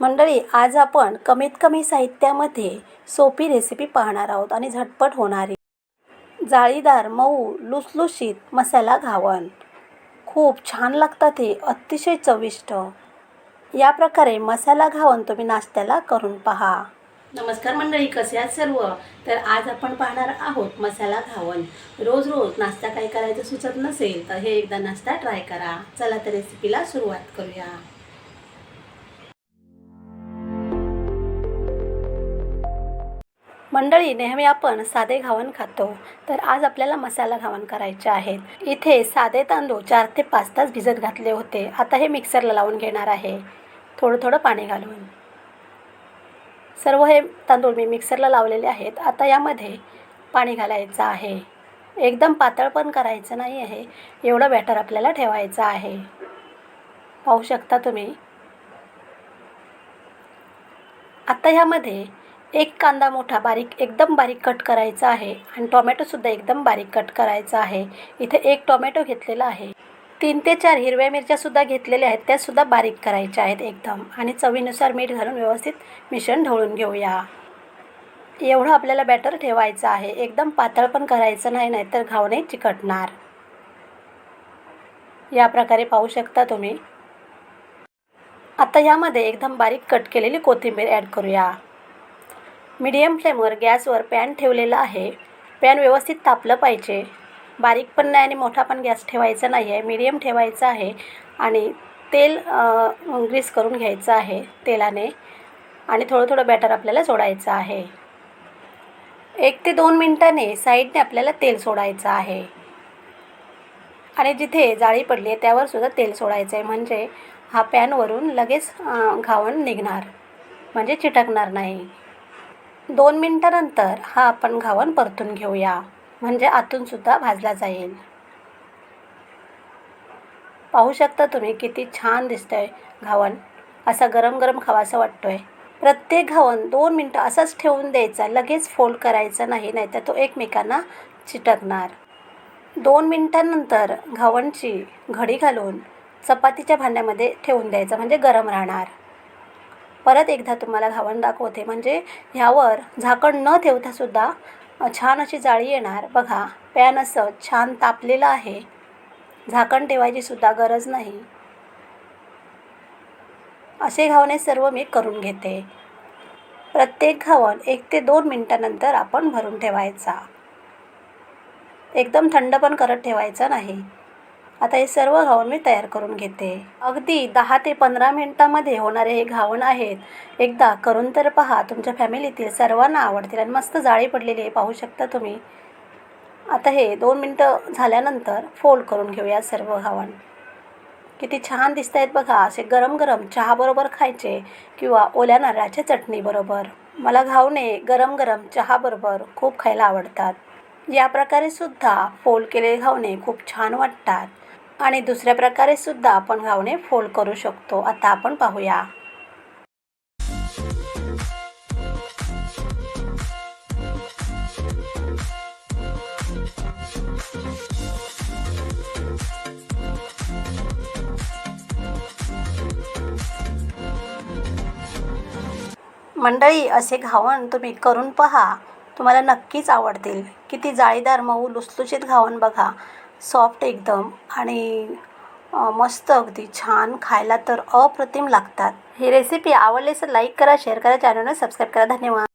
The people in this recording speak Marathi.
मंडळी आज आपण कमीत कमी साहित्यामध्ये सोपी रेसिपी पाहणार आहोत आणि झटपट होणारी. जाळीदार मऊ लुसलुशीत मसाला घावण खूप छान लागतात हे अतिशय चविष्ट. या प्रकारे मसाला घावण तुम्ही नाश्त्याला करून पहा. नमस्कार मंडळी कसे आहात सर्व? तर आज आपण पाहणार आहोत मसाला घावण रोज रोज नाश्ता काय करायचं सुचत नसेल तर हे एकदा नाश्ता ट्राय करा. चला तर रेसिपीला सुरुवात करूया. मंडळी नेहमी आपण साधे घावण खातो. तर आज आपल्याला मसाला घावण करायचे आहेत. इथे साधे तांदूळ चार ते पाच तास भिजत घातले होते. आता हे मिक्सरला लावून घेणार आहे. थोडं थोडं पाणी घालून. सर्व हे तांदूळ मी मिक्सरला लावलेले आहेत. आता यामध्ये पाणी घालायचं आहे. एकदम पातळ पण करायचं नाही आहे. एवढं बॅटर आपल्याला ठेवायचं आहे. पाहू शकता तुम्ही? आता ह्यामध्ये एक कांदा मोठा बारीक एकदम बारीक कट करायचा आहे आणि टोमॅटोसुद्धा एकदम बारीक कट करायचा आहे. इथे एक टोमॅटो घेतलेला आहे. तीन ते चार हिरव्या मिरच्यासुद्धा घेतलेल्या आहेत. त्यासुद्धा बारीक करायच्या आहेत एकदम. आणि चवीनुसार मीठ घालून व्यवस्थित मिश्रण ढवळून घेऊया. एवढं आपल्याला बॅटर ठेवायचं आहे. एकदम पातळ पण करायचं नाही नाही तर घावणे चिकटणार. या प्रकारे पाहू शकता तुम्ही. आता यामध्ये एकदम बारीक कट केलेली कोथिंबीर ॲड करूया. मीडियम फ्लेमवर गॅसवर पॅन ठेवलेला आहे. पॅन व्यवस्थित तापलं पाहिजे. बारीक पण नाही आणि मोठा पण गॅस ठेवायचा नाही आहे मीडियम ठेवायचा आहे आणि तेल ग्रीस करून घ्यायचं आहे तेलाने आणि थोडं थोडं बॅटर आपल्याला सोडायचं आहे. एक ते दोन मिनटाने साईडने आपल्याला तेल सोडायचं आहे. आणि जिथे जाळी पडली आहे त्यावर सुद्धा तेल सोडायचं आहे म्हणजे हा पॅनवरून लगेच घावण निघणार. म्हणजे चिटकणार नाही. दोन मिनटानंतर हा आपण घावन परतून घेऊया. म्हणजे आतूनसुद्धा भाजला जाईल. पाहू शकता तुम्ही किती छान दिसतं आहे घावण असा गरम गरम खावासा वाटतो आहे प्रत्येक घावण दोन मिनटं असंच ठेवून द्यायचा. लगेच फोल्ड करायचा नाही नाहीतर तो एकमेकांना चिटकणार. दोन मिनटानंतर घावणची घडी घालून चपातीच्या भांड्यामध्ये ठेवून द्यायचं. म्हणजे गरम राहणार. परत एकदा तुम्हाला घावण दाखवते. म्हणजे ह्यावर झाकण न ठेवतासुद्धा छान अशी जाळी येणार. बघा पॅन असं छान तापलेलं आहे. झाकण ठेवायची सुद्धा गरज नाही. असे घावणे सर्व मी करून घेते. प्रत्येक घावण एक ते दोन मिनटानंतर आपण भरून ठेवायचा. एकदम थंड पण करत ठेवायचं नाही. आता हे सर्व घावण मी तयार करून घेते. अगदी दहा ते पंधरा मिनटामध्ये होणारे हे घावण आहेत. एकदा करून तर पहा तुमच्या फॅमिलीतील सर्वांना आवडतील आणि मस्त जाळी पडलेली आहे पाहू शकता तुम्ही. आता हे दोन मिनटं झाल्यानंतर फोल्ड करून घेऊया सर्व घावण किती छान दिसत आहेत बघा असे गरम गरम चहाबरोबर खायचे किंवा ओल्या नारळाच्या चटणीबरोबर मला घावणे गरम गरम चहाबरोबर खूप खायला आवडतात. या प्रकारे सुद्धा फोल्ड केलेले घावणे खूप छान वाटतात. आणि दुसऱ्या प्रकारे सुद्धा आपण घावणे फोल्ड करू शकतो. आता आपण पाहूया. मंडळी असे घावण तुम्ही करून पहा. तुम्हाला नक्कीच आवडतील. किती जाळीदार मऊ लुसलुशीत घावण बघा. सॉफ्ट एकदम आणि मस्त अगदी छान. खायला तर अप्रतिम लागतात. ही रेसिपी आवडली तर लाईक करा शेअर करा चॅनलला सबस्क्राईब करा. धन्यवाद.